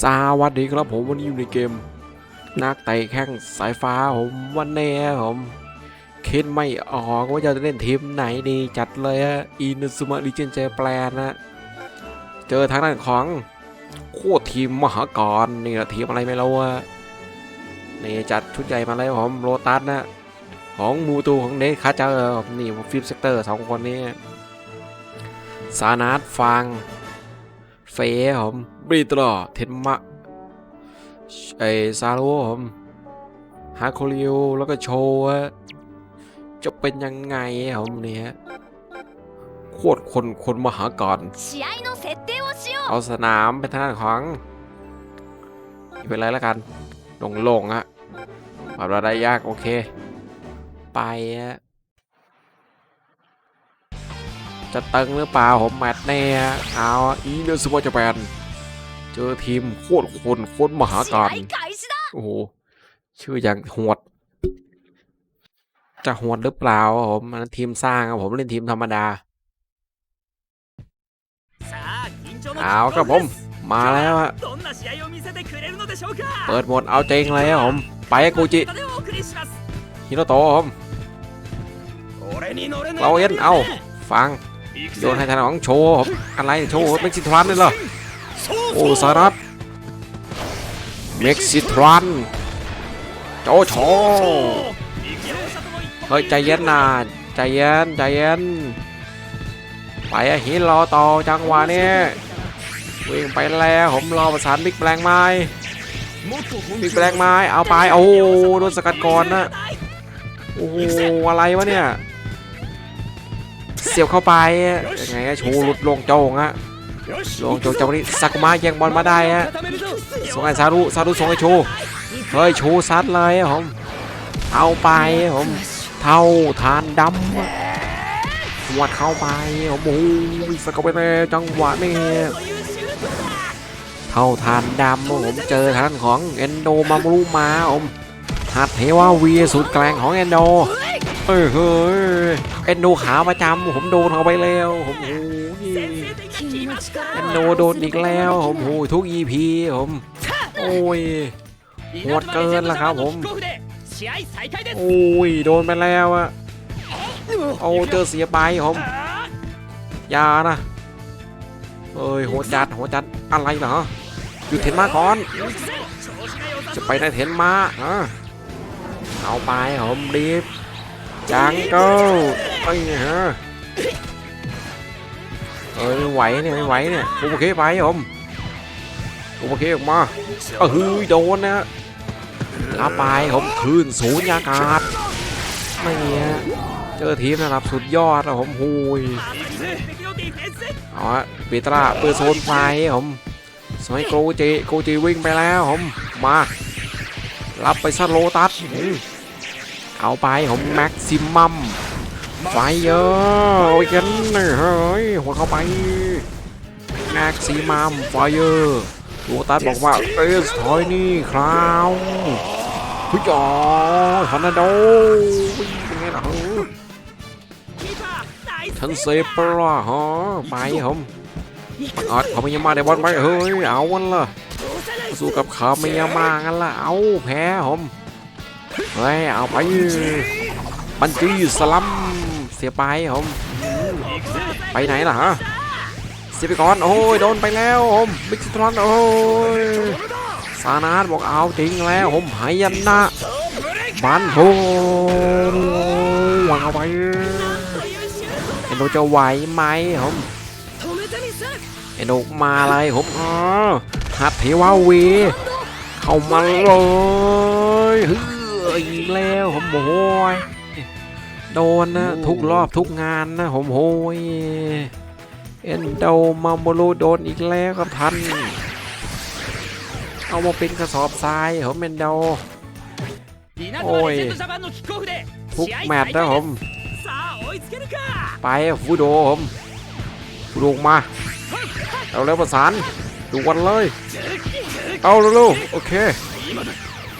สวัสดีครับผมวันนี้อยู่ในเกม นักเตะแข้งสายฟ้าผมวันนี้ผมคิดไม่ออกว่าจะเล่นทีมไหนดีจัดเลยฮะอินซูมาลิเจนเจแปลนะเจอทางด้านของโคตรทีมมหากรนี่แหละทีมอะไรไม่รู้อะนี่จัดชุดใหญ่มาเลยผมโรตัสนะของมูตูของเนคคาเจอร์นี่ฟิปเซกเตอร์สองคนนี้ซานาสฟังเฟย์ผม บริตรอเทนมะไอซาโล่ผมฮาโคลิโอแล้วก็โชว์จะเป็นยังไงครัมเนี่ยโคตรคนคนมหากรเอาสนามเป็นทางของเป็นไรแล้วกันโลงๆฮะแบบเราได้ยาก โอเค ไปฮะจะตึงหรือเปล่าผมแมตช์เน่ยเอาอีเดอร์ซูเปอร์จะแปน เจอทีมโคตรคนโคตรมหาการโอ้โหชื่ออย่างหวด จะหวดหรือเปล่าผมอันทีมสร้างผมเล่นทีมธรรมดาเอาครับผม มาแล้วเปิดหมดเอาเจงเลยครับผม ไปกูจิฮิโนโตะผมเราเอ็นเอาฟังโยนให้ทางของโชว์ผมอะไรโชว์ไม่ชินทรันเลยเหรอ โอ้สารัตเม็กซิทรันโจโฉเฮ้ยใจเย็นนะใจเย็นใจเย็นไปอะหินรอต่อจังหวะนี้วิ่งไปแล้วผมรอประสานบิ๊กแปลงไม้บิ๊กแปลงไม้เอาไปโอ้โดนสกัดก่อนนะโอ้โหอะไรวะเนี่ยเสียบเข้าไปยังไงก็ชูหลุดลงโจงฮะ ลงโจงจังหวะนี้ซากุมะแย่งบอลมาได้ฮะส่งให้ซารุซารุส่งให้ชูเฮ้ยชูซัดเลยผมเอาไปผมเท่าทานดำอะหวดเข้าไปโอ้โหสกัดไปเลยจังหวะนี้เท่าทานดำผมเจอทางของเอนโดมามรุมาผมหัดเทว่าวีสุดแกลงของเอนโดเฮ้ยเฮ้ยเอนโดขาประจำผมโดนเข้าไปแล้วผมโอ้ โนโดนอีกแล้วผมโอ้ยทุกอีพีผมโอ้ยหดเกินละครับผมโอ้ยโดนไปแล้วอะเอาเจอเสียไปผมยานะเอ้ยโหดจัดโหดจัดอะไรเหรอหยุดเห็นมาก่อนจะไปได้เห็นมาฮะเอาไปผมรีบจังเกิลไอ้ฮะ เอ้ยไหวเนี่ยไหวเนี่ยโอเคไปผมโอเคออกมาเออฮ้ยโดนนะลาไปผมคืนศูนยากาศไม่เงี้ยเจอทีมนะครับสุดยอดนะผมหุยเอาฮะปีตราเปิดโซนไฟผมสมัยโกจิโกจิวิ่งไปแล้วผมมารับไปซัโลตัสเอาไปผมแม็กซิมัม ไฟเยอะโอ้ยกันเฮ้ยหัวเข้าไปแม็กซีมัมไฟเยอร์ลูตัสบอกว่าเอสถอยนี่คราวพุจอทอร์นาโดท่ะฉันเซปล่ะฮะไปผมปังออดเขาไม่ยามาได้บอลไปเฮ้ยเอาวันละสู้กับเขาไม่ยามากันละเอาแพ้ผมเฮ้ยเอาไปบันจี้สลัม เสียไปผมไปไหนล่ะฮะเสียไปก่อนโอ้ยโดนไปแล้วผมบิ๊กสตรอนโอ้ยซานาดบอกเอาทิ้งแล้วผมหายันนะบันโหวางไปเอ็นโดจะไหวไหมผมเอ็นโดมาอะไรผมอ๋อฮัตเทวาวีเข้ามาเลยเฮ้ยแล้วผมโอ้ย โดนนะ ทุกรอบทุกงานนะผมโหยเอ็นเดมาโมโลโดนอีกแล้วครับท่านเอามาเป็นกระสอบทรายผมเอ็นโดโอ้ยทุกแมตช์นะผมไปฟูโดผมฟูโดมาเอาแล้วประสานดูวันเลย เอาเร็วๆโอเค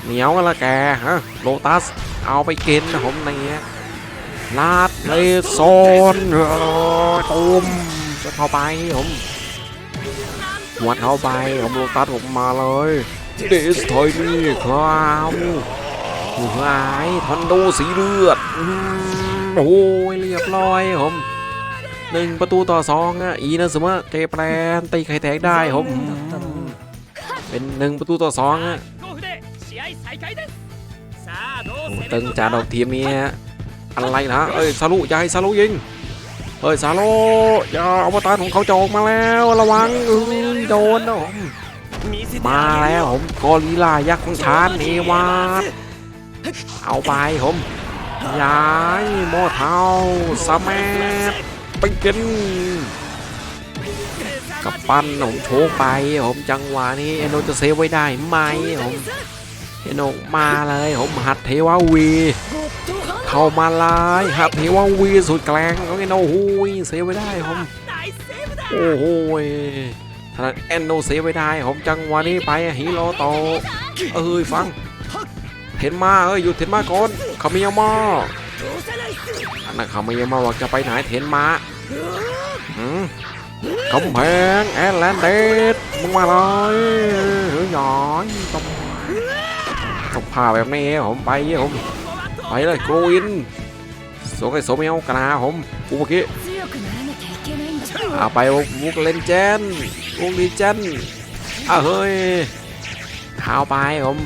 เหนียวกันละแกฮะโลตัสเอาไปกินนะผมในเงี้ย ลาดในโซนตุ้มจะเข้าไปผมหัวเข้าไปผมลูกตัดผมมาเลยเดสถอยนี่ครับหายทันโดสีเลือดโอ้ยเรียบร้อยผมหนึ่งประตูต่อสองอะอีนะสมมติเทแปลนตีไข่แตกได้ผมเป็นหนึ่งประตูต่อสองอะตึงจ่าดอกทียมนี้ฮะ อะไรนะ เอ้ยซาลุให้ซาลุยิงเฮ้ยซาลุยาอวตารของเขาจะออกมาแล้ว ระวังโดนนะผมมาแล้วผมกอริลายักษ์ของชานเนวาเอาไปผมย้ายโมเทาสแมปไปกินกับปั้นผมโชกไปผมจังหวะนี้เอโนจะเซฟไว้ได้ไหมผม เฮนกมาเลยผมหัดเทววี เข้ามาลายหัดเทววีสุดแกลงของเโนกหูยเซฟไว้ได้ผมโอ้โหทางเอนโนเซฟไว้ได้ผมจังหวะนี้ไปฮิโรโตเอ้ยฟังเทนมาเอ้ยหยุดเทนมาก่อนคามิยามะอันนั้นคามิยามะว่าจะไปไหนเทนมาอืมคำแพงแอนแลนเดดมึงมาเลยเฮ้ยหยอนตบ พาแบบนี้ผมไปยี่ผมไปเลยโกอินสงไอโสมเอวกนาผมอุบกิอาไปวุกเลนเจนวุกดีเจนอะเฮ้ยข้าวไปผม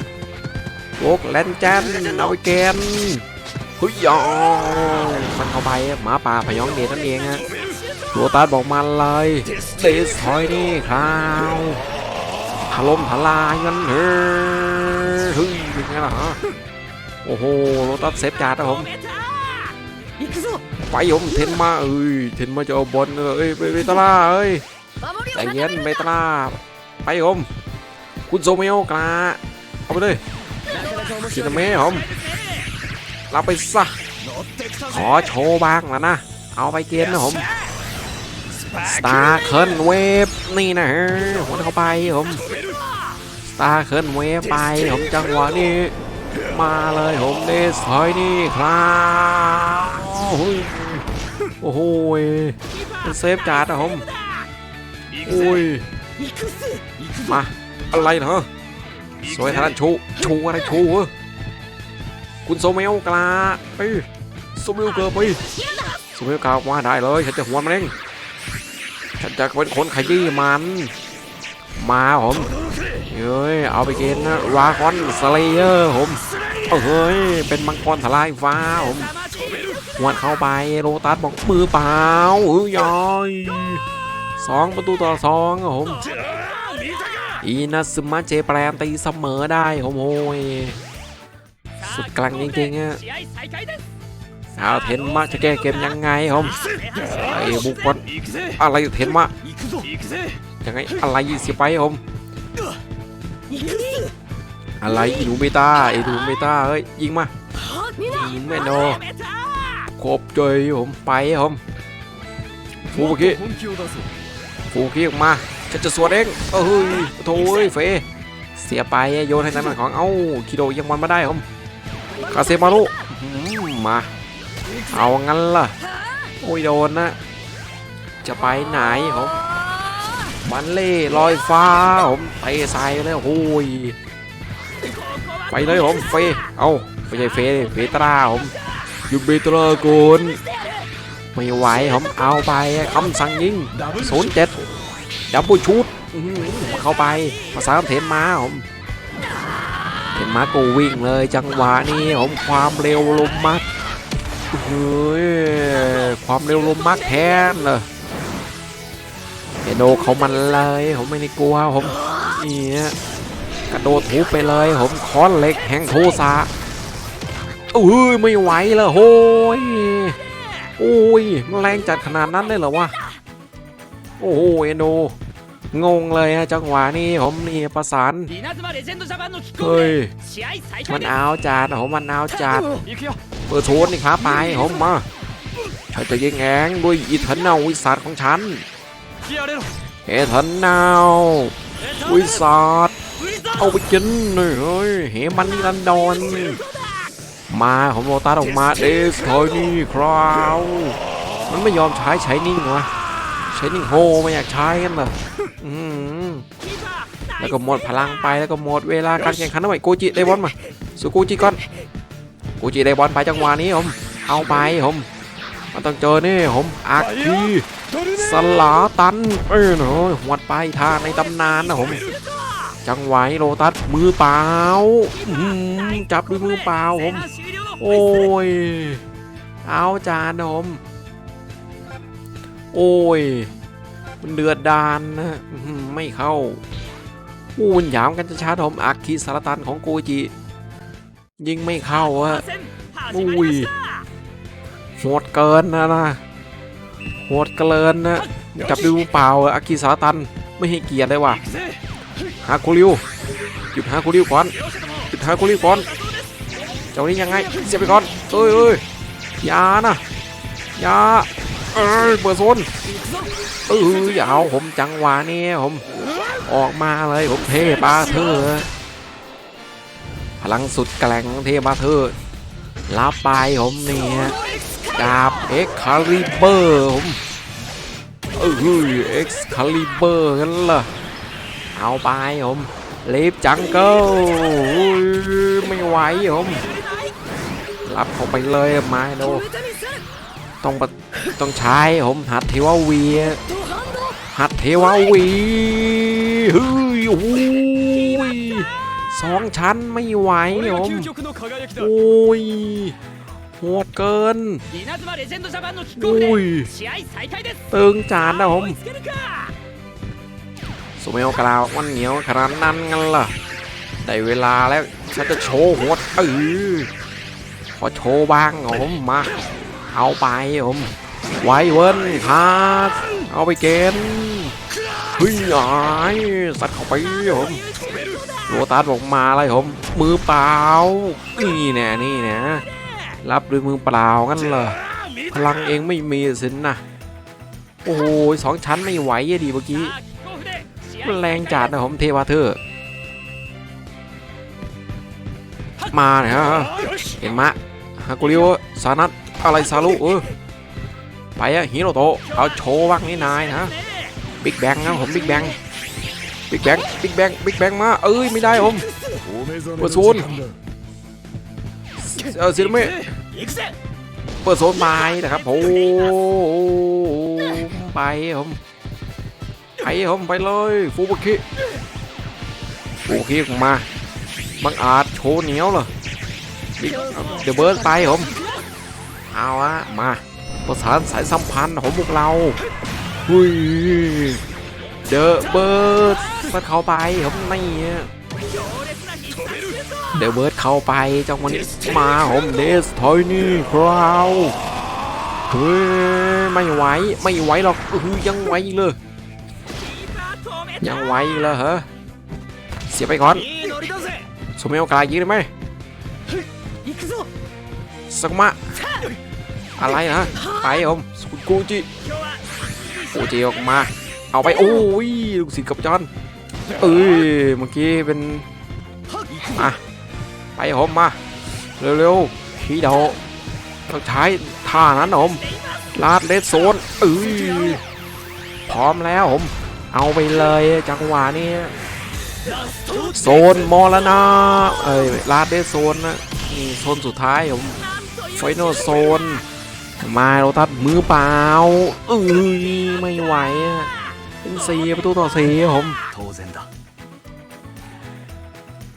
วุกเลนเจนเอาไปเกนหุยยองมันเข้าไปหมาป่าพยองเดชนั่นเองฮะตัวตาบอกมันเลยเดสทอยนี่ครับถล่มทลายกันเฮ้ย ไงล่ะฮะโอ้โหรถตัดเซฟการ์ดนะผมไปผมเทนมาเอ้ยเทนมาจะเอาบอลเอ้ยเบตาลาเอ้ยใจเย็นเบตาลาไปผมคุณโซเมลกลาเอาไปเลยชินเมะผมเราไปซะขอโชว์บ้างแล้วนะ เอาไปเกมนะผมสตาร์เคินเวฟนี่นะฮะหัวเข้าไปผม ตาเคลื่อนเวไปผมจังหวะนี้ มาเลยผมเดสถอยนี่ครับโอ้โหเซฟจาร์ดนะผมโอ้ยมาอะไรเหรอสวยทันชูชูอะไรชูเหรอคุณโซเมลกลาไปโซเมลเกิดไปโซเมลกลาว่าได้เลยฉันจะหัวมันเองฉันจะเป็นคนขยี้มัน มาผม เฮ้ย เอาไปเกณฑ์นะวาคอนสเลเยอร์ผมเฮ้ย เป็นมังกรทลายฟ้าผมหวดเข้าไปโรตัสบอกมือเปล่าเฮ้ยยสองประตูต่อสองผมอีนัสมาเจแปลงตีเสมอได้ผมโอ้ยสุดกลางจริงๆฮะเอาเทนมาจะแก้เกมยังไงผมไอ้บุกบอลอะไรเทนมายังไงอะไรสิไปผม อะไรอีหนูเบต้าอีหนูเบต้าเฮ้ยยิงมายิงแม่นครบจอยผมไปผมฟูกี้ฟูกี้ออกมาฉันจะสวดเองเอ้ยโถ่เฟเสียไปโยนให้นั้นมันของเอ้าคิโดยังมันมาได้ผมคาเซมารุมาเอางั้นล่ะโอ้ยโดนนะจะไปไหนผม บันเล่ลอยฟ้าผมเตะใส่เลยโอ้ยไปเลยผมเฟเอาไม่ใช่เฟเฟตราผมหยุดเบตราโกนไม่ไหวผมเอาไปคำสั่งยิงศูนย์เจ็ดดับเบิลชูดอื้อหือเข้าไปภาษาเทนมาผมเทนมาก็วิ่งเลยจังหวะนี้ผมความเร็วลมมัดเฮ้ยความเร็วลมมัดแทนเลย เอโนเขามันเลย ผมไม่ได้กลัวผมนี่นะกระโดดทุบไปเลย ผมคอนเล็กแหงโทสะอุ้ยไม่ไหวแล้วโอ้ยโอ้ยแรงจัดขนาดนั้นได้เหรอวะโอ้โเอโนงงเลยฮะจังหวะนี้ผมนี่ประสานเฮ้ยมันเอาจัดผมมันเอาจัดเปิดโทนนี่ครับไปผมมาฉันจะยิงแองด้วยอิทธิ์เนาวิสัตของฉัน เอทอร์นลวิสัทเอาไปกินหน่อยเฮ้ยเหมันนิรันดรมาผมโรตัสออกมาเดสทอยนี่คราวมันไม่ยอมใช้ใช้นิ่งวะใช้นิ่งโฮไม่อยากใช้กันเหรอแล้วก็หมดพลังไปแล้วก็หมดเวลาการแข่งขันทำไมโกจิได้บอลมาสู้โกจิก่อนโกจิได้บอลไปจังหวะนี้ผมเอาไปผมมันต้องเจอนี่ผมอาคี สลาตัน เอ้ยเนาะหวดไปท่าในตำนานนะผม จังหวะนี้โลตัสมือเปล่าอื้อหือจับด้วยมือเปล่าผม โอ้ย เอาจานนะผม โอ้ย มันเดือดดานนะอื้อหือไม่เข้าอู้มันหยามกันจะช้าๆผมอักคีสารตันของโกจิยิงไม่เข้าอะอุ้ยโหดเกินนะนะ โหดเกินนะจับด้วยมือเปล่าอะอักคีสาตันไม่ให้เกียรติเลยว่ะหาคูริวหยุดหาคูริวก่อนหยุดหาคูริวก่อนเจ้านี้ยังไงเสียไปก่อนเอ้ยเอ้ยยานะยาเอ้ยเปิดโซนเอออย่าเอาผมจังหวะนี้ผมออกมาเลยผมเทปาเธอพลังสุดแกร่งเทปาเธอรับไปผมเนี่ย ดาบเอ็กคาลิเบอร์ผมเออเอ็กคาลิเบอร์กันล่ะเอาไปผมลีบจังเกิลไม่ไหวผมรับเขาไปเลยมาโดต้องต้องใช้ผมหัดเทววีหัดเทววีเฮ้ยโอ้ยสองชั้นไม่ไหวผมโอ้ย โหดเกินอุ้ยตึงจานนะผมสุเมลกราวมันเหนียวขนาดนั้นกันล่ะได้เวลาแล้วฉันจะโชว์โหดเออขอโชว์บ้างผมมา เอาไปผมไวเวิร์นครับเอาไปเกณฑ์เฮ้ยหายสัตว์เข้าไปผมโรตัสออกมาอะไรผมมือเปล่านี่แน่นี่นะ รับด้วยมือเปล่างั้นเหรอพลังเองไม่มีสินนะโอ้โหสองชั้นไม่ไหวยดีเมื่อกี้มัแรงจัดนะผมเทวาเธอมาเนี่ยะเห็นมะฮากุริโอสานัตอะไรซาลุเออไปอะฮิโรโตเอาโชว์บ้างนี่นายนะบิ๊กแบงนะผมบิ๊กแบงบิ๊กแบงบิ๊กแบงบิ๊กแบงมาเอ้ยไม่ได้ผมกระซูน เออสิลเมะเปิดโซนไม้นะครับโอ้ไปผมไปผมไปเลยฟูบุคิฟูบุคิมาบังอาจโชว์เหนียวเหรอเดี๋ยวเบิร์ดไปผมเอาละมาประสานสายสัมพันธ์ของพวกเราหุยเดอะเบิร์ดมาเข้าไปผมนี่ เดเวิร์ดเข้าไปจังวันนี้มาผมเดสทอยนี่คราวเฮ้ยไม่ไหวไม่ไหวหรอกยังไหวเลยยังไหวเลยเหรอเสียไปก่อนสมัยโอกายยิงได้ไหมสักมะอะไรนะไปผมกูจิกูจิออกมา เอาไปโอ้ยลูกศิษย์กับจอนเอ้ยเมื่อกี้เป็นอะ ไปผมมาเร็วๆฮีโดาต้องใช้ท่านั้นผมลาดเลสโซนเอ้ยพร้อมแล้วผม เอาไปเลยจังหวะนี้โซนมอลนาเอ้ยลาดได้โซนนะโซนสุดท้ายผมไฟโนโซน มาเราทัดมือเปล่าเอ้ยไม่ไหวเป็นสี่ประตูต่อสี่ผม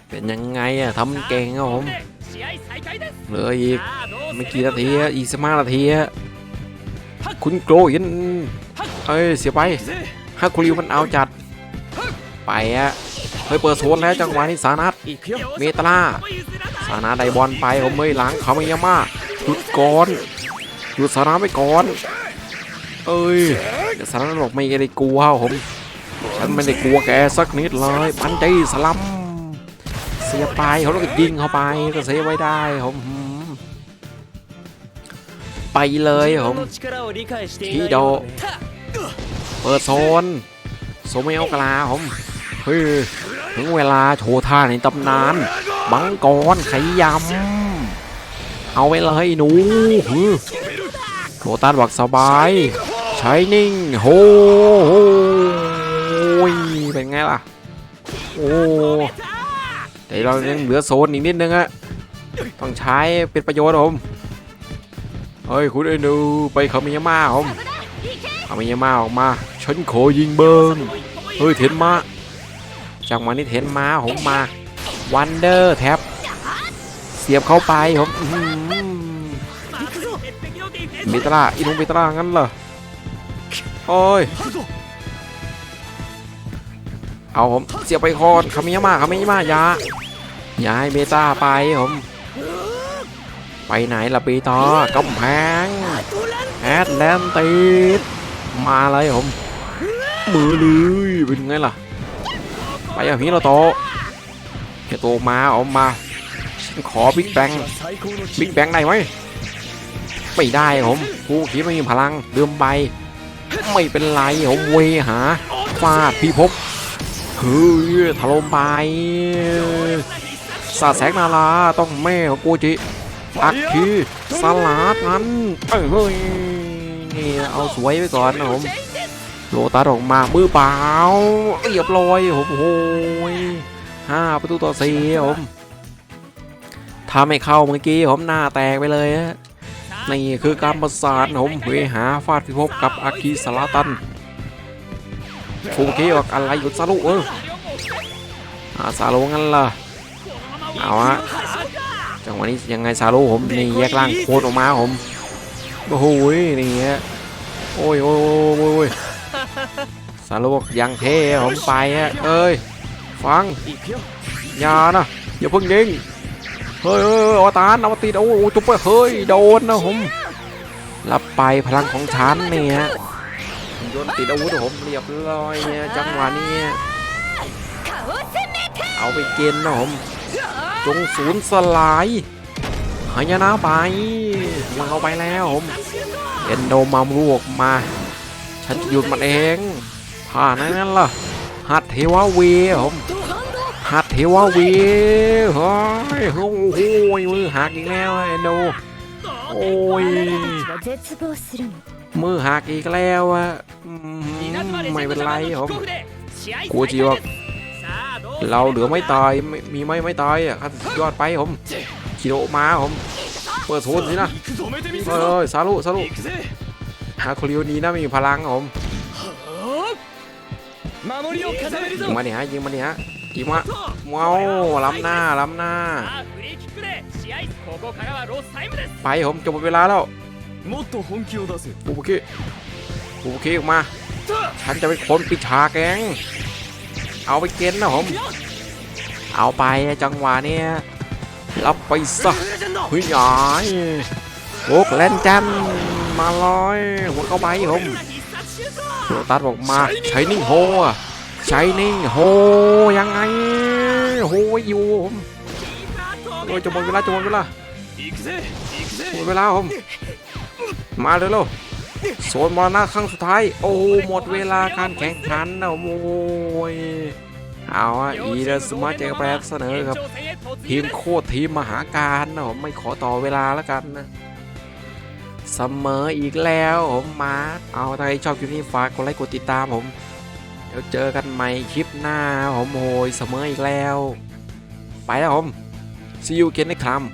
เป็นยังไงอะทำเก่งครับผมเหลืออีกไม่กี่นาทีอีกสักห้านาทีคุณโกรยินเอ้ยเสียไปฮักคุริวมันเอาจัด ไปอะเฮ้ยเปิดโซนแล้วจังหวะนี้สานัทเมตลาสานาไดบอลไปผมเมยล้างเขาไม่ยามาหยุดก่อนหยุดสานาไปก่อนเอ้ยสานาบอกไม่ได้กลัวผมฉันไม่ได้กลัวแกสักนิดเลยพันใจสลัม เสียไปเขาแล้วก็ยิงเข้าไปก็เสียไว้ได้ผมไปเลยผมทีโดเปิดโซนโซเมลกลาผมเฮ้ยถึงเวลาโชว์ท่าในตำนานบังกรขยำเอาไว้เลยหนูโคตัสบอกสบายใช้นิ่งโหเป็นไงล่ะโอ้ี๋ยวเรายังเหลือโซนอีกนิดนึงอะต้องใช้เป็นประโยชน์ผมเฮ้ยคุณไอ้นูไปเขามียามาผมเขามียามาออกมาฉันโขยิงเบิร์นเฮ้ยเทนมาจังมานนี้เทนมาผมมาวันเดอร์แท็บเสียบเข้าไปผมเบตราอินุมิตรางั้นเหรอโอ้ยเอาผมเสียบไปคอนคามิยามะคามิยามายา ย้ายเบต้าไปผม ไปไหนล่ะปีต่อกำแพงแอตแลนติสมาเลยผม มือเลยเป็นไงล่ะ ไปเอพี่เราโตแค่โตมาออกมา ขอบิ๊กแบงบิ๊กแบงได้ไหมไม่ได้ผมกูคิดไม่มีพลังเดิมไป ไม่เป็นไรผมเวหาฟาดพี่พบเฮ้ยถล่มไป สาแสงนาลาต้องแม่ของกูจิอักคือสลัดนั้นเอ้ยเฮ้ยนี่เอาสวยไว้ก่อนนะผมโลตัสออกมามือเปล่าเรียบร้อยผมโอ้ยห้าประตูต่อสี่ผมถ้าไม่เข้าเมื่อกี้ผมหน้าแตกไปเลยฮะนี่คือการประสานผมเวหาฟาดพิภพกับอาคีสลาตันฟูเกบอกอะไรอยู่ซาลุเอออาซาลุงั้นล่ะ เอาฮะจังหวะนี้ยังไงซาโลผมนี่แยกล่างโคตรออกมาผมโอ้โหนี่ฮะโอ้ยโอ้ยโอ้ยซาโลยังเทผมไปฮะเอ้ยฟังอย่านะอย่าเพิ่งยิงเฮ้ยอวตารอาตีโอ้จุ๊บไปเฮ้ยโดนนะผมรับไปพลังของฉันนี่ฮะโยนติดอาวุธผมเรียบร้อยเนี่ยจังหวะนี้เอาไปเกณฑ์นะผม จงศูนย์สลายหายนะไปมันเอาไปแล้วผมเอ็นโดมามลูกมา ฉันจะหยุดมันเองผ่านนั้นล่ะหัดเทวาวีผมหัดเทวาวีเฮ้ยโอ้โหมือหักอีกแล้วเอ็นโดโอ้ยมือหักอีกแล้วอะไม่เป็นไรผมกูจีว่า เราเหลือไม่ตายมีไม่ไม่ตายอะขั้นยอดไปผมคิโดมาผมเปิดโซนสินะเฮ้ยซาลุซาลุฮาคริโอนี้นะมีพลังผมยิงมาเนี่ยฮะยิงมาเนี่ยฮะยิงมาว้าล้ำหน้าล้ำหน้า ไปผมจบเวลาแล้วโอเคโอเคออกมา ฉันจะเป็นคนปิดฉากแกง เอาไปเกณฑ์นะผม เอาไปจังหวะเนี้ยรับไปซะหุ่ยหอยโอกแลนจันมาลอยหัวเข้าไปผมโตัสบอกมาใช้นิ่งโฮใช้นิ่งโฮยังไงโฮอยู่ผมโอ้ยจะหมดเวลาจะหมดเวลาหมดเวลาผมมาเลยลูก โซนมรณะครั้งสุดท้าย โอ้หมดเวลาการแข่งขันนะผวโอ้ยเอาอะอีเดสมาเจกแปรเสนอครับ ทีมโคตรทีมมหาการนะผมไม่ขอต่อเวลาแล้วกันนะเสมออีกแล้วผมมาเอาใครชอบคลิปนี้ฝากกดไลค์กดติดตามผม เดี๋ยวเจอกันใหม่คลิปหน้าผมโหยเสมออีกแล้ว ไปแล้วผม see you again next time